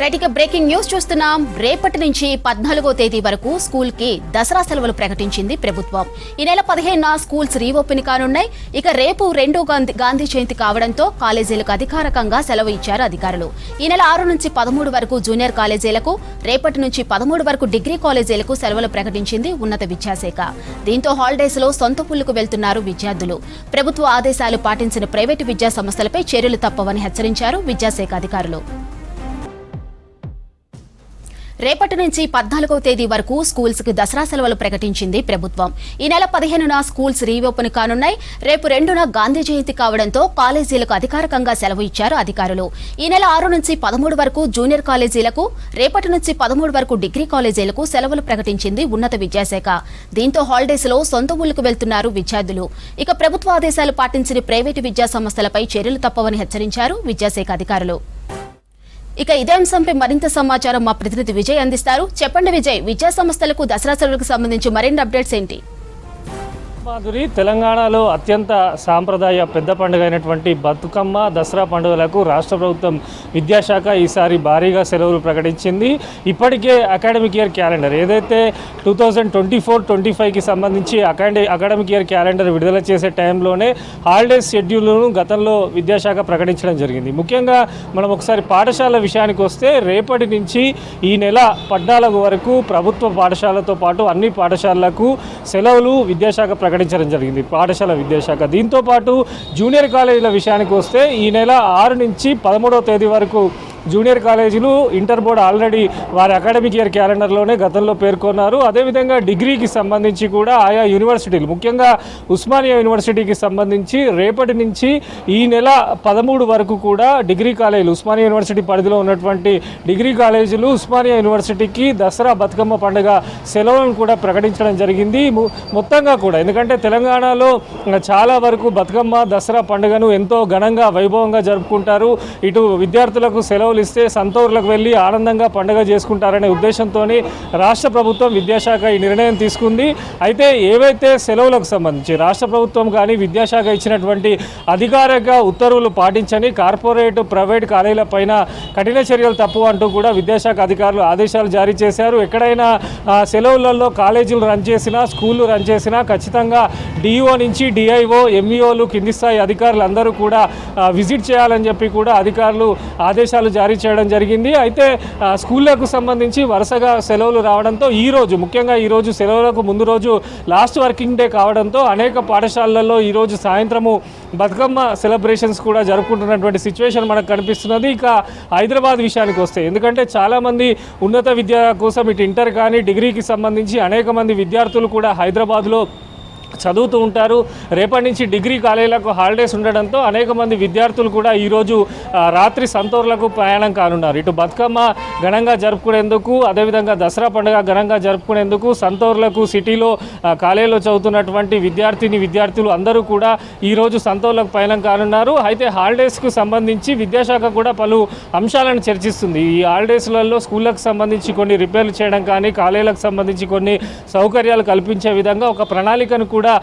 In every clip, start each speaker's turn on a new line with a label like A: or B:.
A: Right ఇక breaking news చూస్తున్నాం. రేపటి నుంచి పద్నాలుగో తేదీ వరకు స్కూల్కి దసరా సెలవులు ప్రకటించింది ప్రభుత్వం. ఈ నెల పదిహేనున స్కూల్స్ రీఓపెన్ కానున్నాయి. ఇక రేపు రెండో గాంధీ గాంధీ జయంతి కావడంతో కాలేజీలకు అధికారికంగా సెలవు ఇచ్చారు అధికారులు. ఈ నెల ఆరు నుంచి పదమూడు వరకు జూనియర్ కాలేజీలకు రేపటి నుంచి పదమూడు వరకు డిగ్రీ కాలేజీలకు సెలవులు ప్రకటించింది ఉన్నత విద్యాశాఖ. దీంతో హాలిడేస్లో సొంత పుల్లుకు వెళ్తున్నారు విద్యార్థులు. ప్రభుత్వ ఆదేశాలు పాటించిన ప్రైవేటు విద్యా సంస్థలపై చర్యలు తప్పవని హెచ్చరించారు విద్యాశాఖ అధికారులు. రేపటి నుంచి పద్నాలుగో తేదీ వరకు స్కూల్స్కి దసరా సెలవులు ప్రకటించింది ప్రభుత్వం. ఈ నెల పదిహేనున స్కూల్స్ రీఓపెన్ కానున్నాయి. రేపు రెండున గాంధీ జయంతి కావడంతో కాలేజీలకు అధికారికంగా సెలవు ఇచ్చారు అధికారులు. ఈ నెల ఆరు నుంచి పదమూడు వరకు జూనియర్ కాలేజీలకు రేపటి నుంచి పదమూడు వరకు డిగ్రీ కాలేజీలకు సెలవులు ప్రకటించింది ఉన్నత విద్యాశాఖ. దీంతో హాలిడేస్లో సొంత ఊళ్ళకు వెళ్తున్నారు విద్యార్థులు. ఇక ప్రభుత్వ ఆదేశాలు పాటించిన ప్రైవేటు విద్యా సంస్థలపై చర్యలు తప్పవని హెచ్చరించారు విద్యాశాఖ అధికారులు. ఇక ఇదే అంశంపై మరింత సమాచారం మా ప్రతినిధి విజయ్ అందిస్తారు. చెప్పండి విజయ్ విద్యా సంస్థలకు దసరా సెలవులకు సంబంధించి మరిన్ని అప్డేట్స్ ఏంటి?
B: మాధురి తెలంగాణలో అత్యంత సాంప్రదాయ పెద్ద పండుగ అయినటువంటి బతుకమ్మ దసరా పండుగలకు రాష్ట్ర ప్రభుత్వం విద్యాశాఖ ఈసారి భారీగా సెలవులు ప్రకటించింది. ఇప్పటికే అకాడమిక్ ఇయర్ క్యాలెండర్. ఏదైతే two thousand twenty four twenty ఫైవ్కి సంబంధించి అకాడమి అకాడమిక్ ఇయర్ క్యాలెండర్ విడుదల చేసే టైంలోనే హాలిడేస్ షెడ్యూల్ను గతంలో విద్యాశాఖ ప్రకటించడం జరిగింది. ముఖ్యంగా మనం ఒకసారి పాఠశాల విషయానికి వస్తే రేపటి నుంచి ఈ నెల పద్నాలుగు వరకు ప్రభుత్వ పాఠశాలతో పాటు అన్ని పాఠశాలలకు సెలవులు విద్యాశాఖ ప్రకటించడం జరిగింది. పాఠశాల విద్యాశాఖ. దీంతో పాటు జూనియర్ కాలేజీల విషయానికి వస్తే ఈ నెల ఆరు నుంచి పదమూడవ తేదీ వరకు జూనియర్ కాలేజీలు ఇంటర్ బోర్డు ఆల్రెడీ వారి అకాడమిక్ ఇయర్ క్యాలెండర్లోనే గతంలో పేర్కొన్నారు. అదేవిధంగా డిగ్రీకి సంబంధించి కూడా ఆయా యూనివర్సిటీలు ముఖ్యంగా ఉస్మానియా యూనివర్సిటీకి సంబంధించి రేపటి నుంచి ఈ నెల పదమూడు వరకు కూడా డిగ్రీ కాలేజీలు ఉస్మానియా యూనివర్సిటీ పరిధిలో ఉన్నటువంటి డిగ్రీ కాలేజీలు ఉస్మానియా యూనివర్సిటీకి దసరా బతుకమ్మ పండుగ సెలవులను కూడా ప్రకటించడం జరిగింది. మొత్తంగా కూడా ఎందుకంటే తెలంగాణలో చాలా వరకు బతుకమ్మ దసరా పండుగను ఎంతో ఘనంగా వైభవంగా జరుపుకుంటారు. ఇటు విద్యార్థులకు సెలవులు ఇస్తే సంతూర్లకు వెళ్ళి ఆనందంగా పండుగ చేసుకుంటారనే ఉద్దేశంతో రాష్ట్ర ప్రభుత్వం విద్యాశాఖ ఈ నిర్ణయం తీసుకుంది. అయితే ఏవైతే సెలవులకు సంబంధించి రాష్ట్ర ప్రభుత్వం కానీ విద్యాశాఖ ఇచ్చినటువంటి అధికారిక ఉత్తర్వులు పాటించని కార్పొరేట్ ప్రైవేట్ కాలేజీల పైన కఠిన చర్యలు తప్పు అంటూ కూడా విద్యాశాఖ అధికారులు ఆదేశాలు జారీ చేశారు. ఎక్కడైనా సెలవులలో కాలేజీలు రన్ చేసినా స్కూళ్ళు రన్ చేసినా ఖచ్చితంగా డిఈఓ నుంచి డిఐఓ ఎంఈఓలు కింది స్థాయి అధికారులు అందరూ కూడా విజిట్ చేయాలని చెప్పి కూడా అధికారులు ఆదేశాలు జారీ చేయడం జరిగింది. అయితే స్కూళ్ళకు స్కూళ్ళకు సంబంధించి వరుసగా సెలవులు రావడంతో ఈ రోజు ముఖ్యంగా ఈరోజు సెలవులకు ముందు రోజు లాస్ట్ వర్కింగ్ డే కావడంతో అనేక పాఠశాలల్లో ఈరోజు సాయంత్రము బతుకమ్మ సెలబ్రేషన్స్ కూడా జరుపుకుంటున్నటువంటి సిచ్యువేషన్ మనకు కనిపిస్తున్నది. ఇక హైదరాబాద్ విషయానికి వస్తే ఎందుకంటే చాలామంది ఉన్నత విద్య కోసం ఇటు ఇంటర్ కానీ డిగ్రీకి సంబంధించి అనేక మంది విద్యార్థులు కూడా హైదరాబాద్లో చదువుతూ ఉంటారు. రేపటి నుంచి డిగ్రీ కాలేజీలకు హాలిడేస్ ఉండడంతో అనేక మంది విద్యార్థులు కూడా ఈరోజు రాత్రి సంతూర్లకు ప్రయాణం కానున్నారు. ఇటు బతుకమ్మ ఘనంగా జరుపుకునేందుకు అదేవిధంగా దసరా పండుగ ఘనంగా జరుపుకునేందుకు సంతూర్లకు సిటీలో కాలేజీలో చదువుతున్నటువంటి విద్యార్థిని విద్యార్థులు అందరూ కూడా ఈరోజు సంతూర్లకు ప్రయాణం కానున్నారు. అయితే హాలిడేస్కు సంబంధించి విద్యాశాఖ కూడా పలు అంశాలను చర్చిస్తుంది. ఈ హాలిడేస్లలో స్కూళ్ళకు సంబంధించి కొన్ని రిపేర్లు చేయడం కానీ కాలేజీలకు సంబంధించి కొన్ని సౌకర్యాలు కల్పించే విధంగా ఒక ప్రణాళికను కూడా కూడా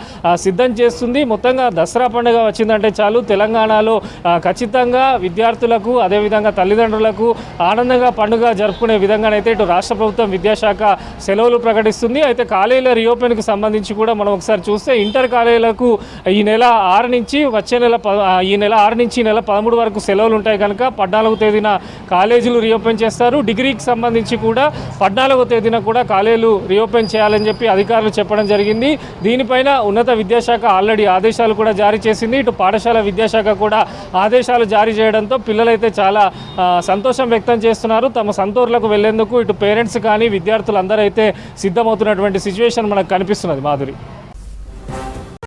B: సిద్ధం చేస్తుంది. మొత్తంగా దసరా పండుగ వచ్చిందంటే చాలు. తెలంగాణలో ఖచ్చితంగా విద్యార్థులకు అదేవిధంగా తల్లిదండ్రులకు ఆనందంగా పండుగ జరుపుకునే విధంగానైతే ఇటు రాష్ట్ర ప్రభుత్వం విద్యాశాఖ సెలవులు ప్రకటిస్తుంది. అయితే కాలేజీల రీఓపెన్కి సంబంధించి కూడా మనం ఒకసారి చూస్తే ఇంటర్ కాలేజీలకు ఈ నెల ఆరు నుంచి వచ్చే నెల ఈ నెల ఆరు నుంచి ఈ నెల పదమూడు వరకు సెలవులు ఉంటాయి కనుక పద్నాలుగు తేదీన కాలేజీలు రీఓపెన్ చేస్తారు. డిగ్రీకి సంబంధించి కూడా పద్నాలుగో తేదీన కూడా కాలేజీలు రీఓపెన్ చేయాలని చెప్పి అధికారులు చెప్పడం జరిగింది. దీనిపైన ఉన్నత విద్యాశాఖ ఆల్రెడీ ఆదేశాలు కూడా జారీ చేసింది. ఇటు పాఠశాల విద్యాశాఖ కూడా ఆదేశాలు జారీ చేయడంతో పిల్లలైతే చాలా సంతోషం వ్యక్తం చేస్తున్నారు. తమ సంతూర్లకు వెళ్ళేందుకు ఇటు పేరెంట్స్ కానీ విద్యార్థులు అందరూ అయితే సిద్ధమవుతున్నటువంటి సిచ్యువేషన్ మనకు కనిపిస్తున్నది. మాధురి.